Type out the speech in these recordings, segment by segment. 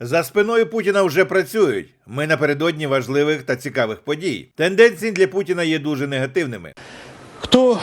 За спиною Путіна вже працюють. Ми напередодні важливих та цікавих подій. Тенденції для Путіна є дуже негативними. Кто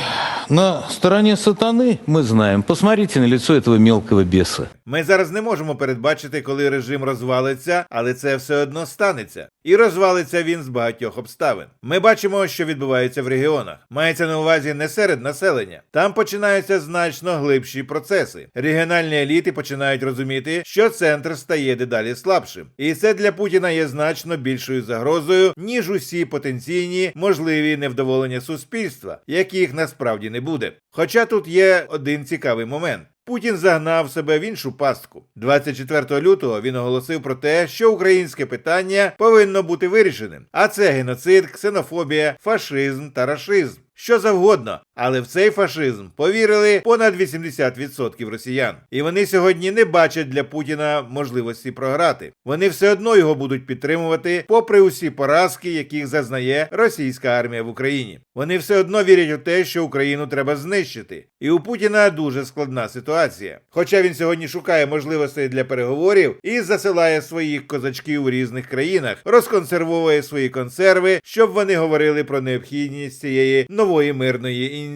на стороне сатаны, мы знаем. Посмотрите на лицо этого мелкого беса. Ми зараз не можемо передбачити, коли режим розвалиться, але це все одно станеться. І розвалиться він з багатьох обставин. Ми бачимо, що відбувається в регіонах. Мається на увазі не серед населення. Там починаються значно глибші процеси. Регіональні еліти починають розуміти, що центр стає дедалі слабшим. І це для Путіна є значно більшою загрозою, ніж усі потенційні можливі невдоволення суспільства, яких насправді не буде. Хоча тут є один цікавий момент. Путін загнав себе в іншу пастку. 24 лютого він оголосив про те, що українське питання повинно бути вирішеним. А це геноцид, ксенофобія, фашизм та рашизм. Що завгодно, але в цей фашизм повірили понад 80% росіян. І вони сьогодні не бачать для Путіна можливості програти. Вони все одно його будуть підтримувати, попри усі поразки, яких зазнає російська армія в Україні. Вони все одно вірять у те, що Україну треба знищити. І у Путіна дуже складна ситуація. Хоча він сьогодні шукає можливостей для переговорів і засилає своїх козачків у різних країнах, розконсервовує свої консерви, щоб вони говорили про необхідність цієї нової мирної ініціативи.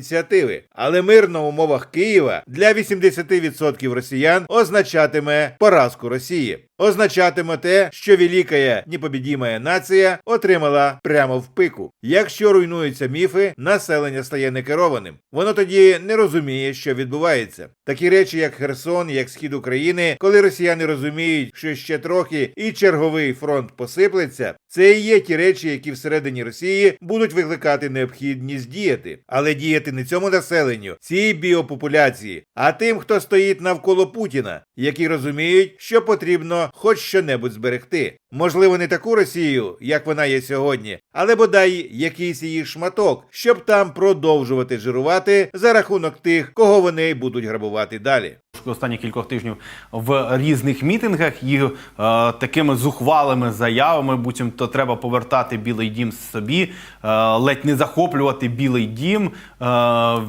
Але мир на умовах Києва для 80% росіян означатиме поразку Росії. Означатиме те, що велика непобідімая нація отримала прямо в пику. Якщо руйнуються міфи, населення стає некерованим. Воно тоді не розуміє, що відбувається. Такі речі, як Херсон, як схід України, коли росіяни розуміють, що ще трохи і черговий фронт посиплеться, це і є ті речі, які всередині Росії будуть викликати необхідність діяти, але діяти не цьому населенню, цій біопопуляції, а тим, хто стоїть навколо Путіна, які розуміють, що потрібно хоч щонебудь зберегти. Можливо, не таку Росію, як вона є сьогодні, але бодай якийсь її шматок, щоб там продовжувати жирувати за рахунок тих, кого вони будуть грабувати далі. останніх кількох тижнів в різних мітингах і е, такими зухвалими заявами, буцімто треба повертати Білий Дім собі, е, ледь не захоплювати Білий Дім. Е,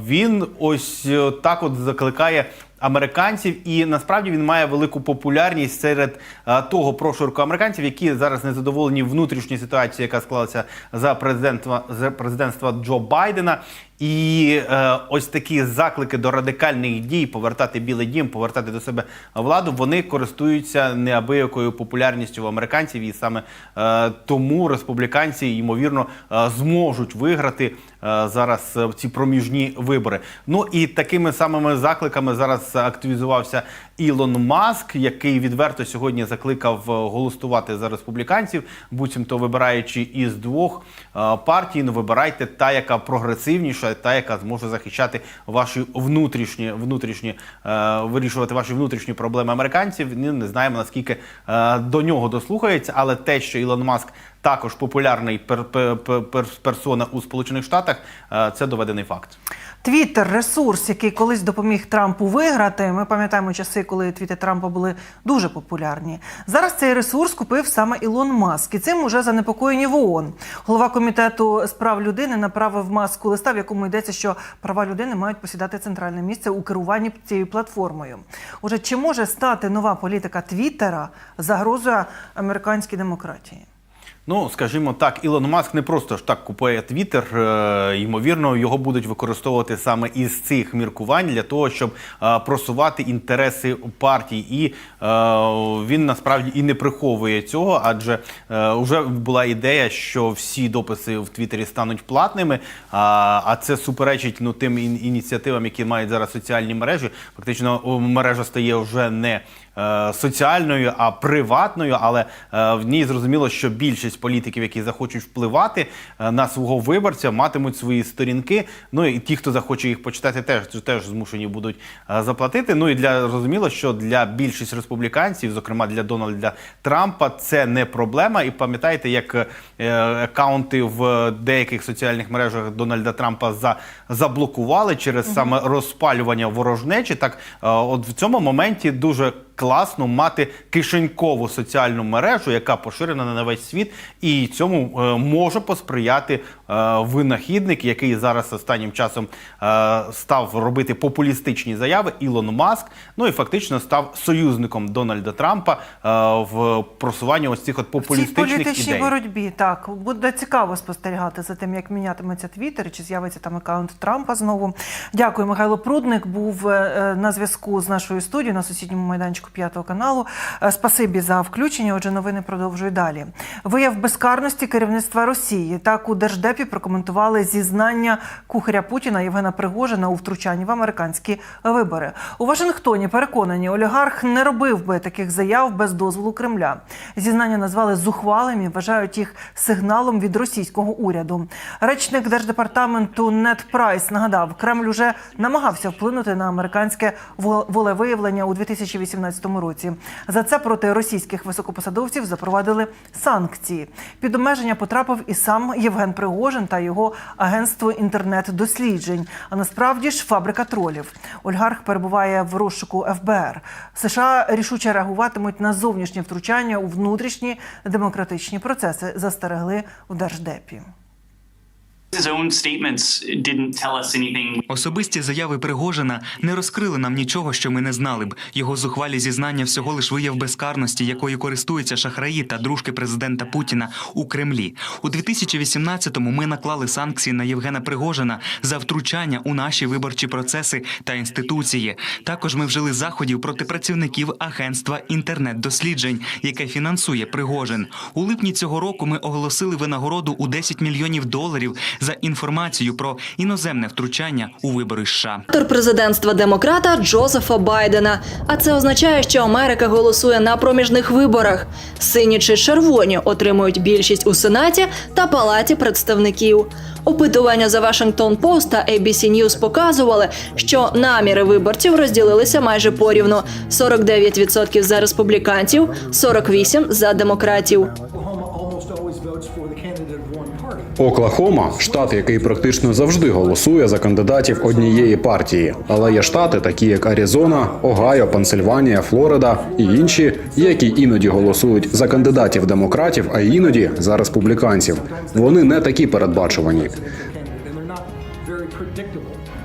він ось е, так от закликає. Американців, і насправді він має велику популярність серед е, того прошурку американців, які зараз не задоволені внутрішньою ситуацією, яка склалася за президентства за президентства Джо Байдена. І е, ось такі заклики до радикальних дій, повертати Білий Дім, повертати до себе владу, вони користуються неабиякою популярністю в американців, і саме е, тому республіканці ймовірно е, зможуть виграти е, зараз е, ці проміжні вибори. Ну і такими самими закликами зараз активізувався Ілон Маск, який відверто сьогодні закликав е, голосувати за республіканців, буцімто вибираючи із двох е, партій. Ну вибирайте та, яка прогресивніша, та яка зможе захищати ваші внутрішні внутрішні е, вирішувати ваші внутрішні проблеми американців. Ми не знаємо наскільки е, до нього дослухається, але те, що Ілон Маск також популярний пер, пер, пер, пер- персона у Сполучених Штатах, е, це доведений факт. Твіттер ресурс, який колись допоміг Трампу виграти. Ми пам'ятаємо часи, коли твіти Трампа були дуже популярні. Зараз цей ресурс купив саме Ілон Маск, і цим уже занепокоєні в ООН. Голова комітету з прав людини направив маску листа, в якому йдеться, що права людини мають посідати центральне місце у керуванні цією платформою. Уже чи може стати нова політика Твіттера загрозою американській демократії? Ну, скажімо так, Ілон Маск не просто ж так купує Твіттер. Е, ймовірно, його будуть використовувати саме із цих міркувань для того, щоб е, просувати інтереси партій. І е, він насправді і не приховує цього, адже вже була ідея, що всі дописи в Твіттері стануть платними. А, це суперечить ну тим ін- ініціативам, які мають зараз соціальні мережі. Фактично, мережа стає вже не соціальною, а приватною. Але е, в ній зрозуміло, що більшість політиків, які захочуть впливати е, на свого виборця, матимуть свої сторінки. Ну і ті, хто захоче їх почитати, теж теж змушені будуть е, заплатити. Ну і для зрозуміло, що для більшість республіканців, зокрема для Дональда Трампа, це не проблема. І пам'ятаєте, як е, акаунти в деяких соціальних мережах Дональда Трампа за заблокували через саме розпалювання ворожнечі. Так, е, от в цьому моменті дуже класно мати кишенькову соціальну мережу, яка поширена на весь світ, і цьому е, може посприяти е, винахідник, який зараз останнім часом е, став робити популістичні заяви. Ілон Маск. Ну і фактично став союзником Дональда Трампа в просуванні ось цих от В цій популістичних політичній ідей. боротьбі так буде цікаво спостерігати за тим, як мінятиметься Твіттер, чи з'явиться там аккаунт Трампа знову. Дякую, Михайло Прудник був на зв'язку з нашою студією на сусідньому майданчику п'ятого каналу. Е, Спасибі за включення. Отже, новини продовжую далі. Вияв безкарності керівництва Росії. Так у держдепі прокоментували зізнання кухаря Путіна Євгена Пригожина у втручанні в американські вибори. У Вашингтоні переконані, олігарх не робив би таких заяв без дозволу Кремля. Зізнання назвали зухвалим і вважають їх сигналом від російського уряду. Речник держдепартаменту Нед Прайс нагадав, Кремль уже намагався вплинути на американське волевиявлення у 2018 році. За це проти російських високопосадовців запровадили санкції. Під обмеження потрапив і сам Євген Пригожин та його агентство інтернет-досліджень. А насправді ж фабрика тролів. Ольгарх перебуває в розшуку ФБР. США рішуче реагуватимуть на зовнішнє втручання у внутрішні демократичні процеси. Застерегли у держдепі. Особисті заяви Пригожина не розкрили нам нічого, що ми не знали б. Його зухвалі зізнання всього лиш вияв безкарності, якою користуються шахраї та дружки президента Путіна у Кремлі. У 2018-му ми наклали санкції на Євгена Пригожина за втручання у наші виборчі процеси та інституції. Також ми вжили заходів проти працівників агентства інтернет-досліджень, яке фінансує Пригожин. У липні цього року ми оголосили винагороду у 10 мільйонів доларів за інформацію про іноземне втручання у вибори США. Автор президентства демократа Джозефа Байдена. А це означає, що Америка голосує на проміжних виборах. Сині чи червоні отримують більшість у сенаті та палаті представників. Опитування за Washington Post та ABC News показували, що наміри виборців розділилися майже порівну: 49% за республіканців, 48% за демократів. Оклахома штат, який практично завжди голосує за кандидатів однієї партії. Але є штати, такі як Аризона, Огайо, Пенсильванія, Флорида і інші, які іноді голосують за кандидатів демократів, а іноді за республіканців. Вони не такі передбачувані.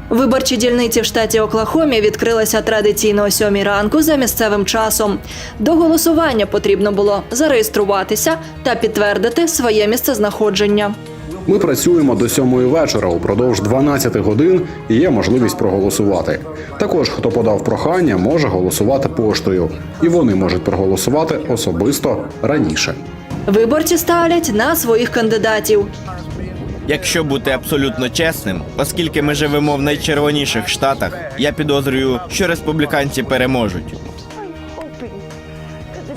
Виборчі дільниці в штаті Оклахомі відкрилися традиційно о сьомій ранку за місцевим часом. До голосування потрібно було зареєструватися та підтвердити своє місцезнаходження. Ми працюємо до сьомої вечора упродовж 12 годин і є можливість проголосувати. Також хто подав прохання, може голосувати поштою, і вони можуть проголосувати особисто раніше. Виборці ставлять на своїх кандидатів. Якщо бути абсолютно чесним, оскільки ми живемо в найчервоніших штатах, я підозрюю, що республіканці переможуть.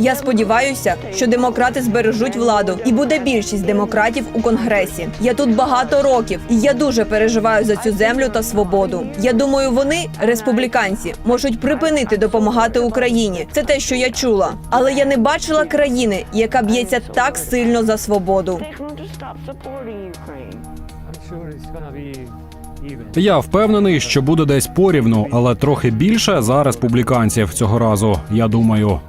Я сподіваюся, що демократи збережуть владу і буде більшість демократів у конгресі. Я тут багато років, і я дуже переживаю за цю землю та свободу. Я думаю, вони, республіканці, можуть припинити допомагати Україні. Це те, що я чула. Але я не бачила країни, яка б'ється так сильно за свободу. Я впевнений, що буде десь порівну, але трохи більше за республіканців цього разу. Я думаю.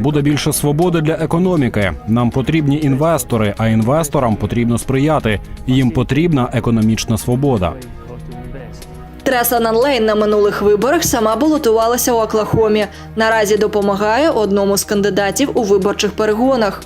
Буде більше свободи для економіки. Нам потрібні інвестори, а інвесторам потрібно сприяти. Їм потрібна економічна свобода. Треса Нанлейн на минулих виборах сама балотувалася у Оклахомі. Наразі допомагає одному з кандидатів у виборчих перегонах.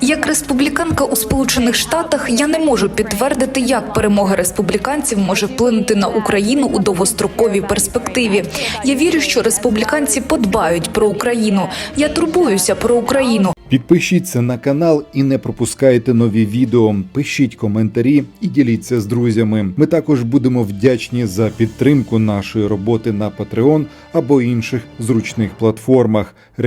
Як республіканка у Сполучених Штатах я не можу підтвердити, як перемога республіканців може вплинути на Україну у довгостроковій перспективі. Я вірю, що республіканці подбають про Україну. Я турбуюся про Україну. Підпишіться на канал і не пропускайте нові відео. Пишіть коментарі і діліться з друзями. Ми також будемо вдячні за підтримку нашої роботи на Patreon або інших зручних платформах.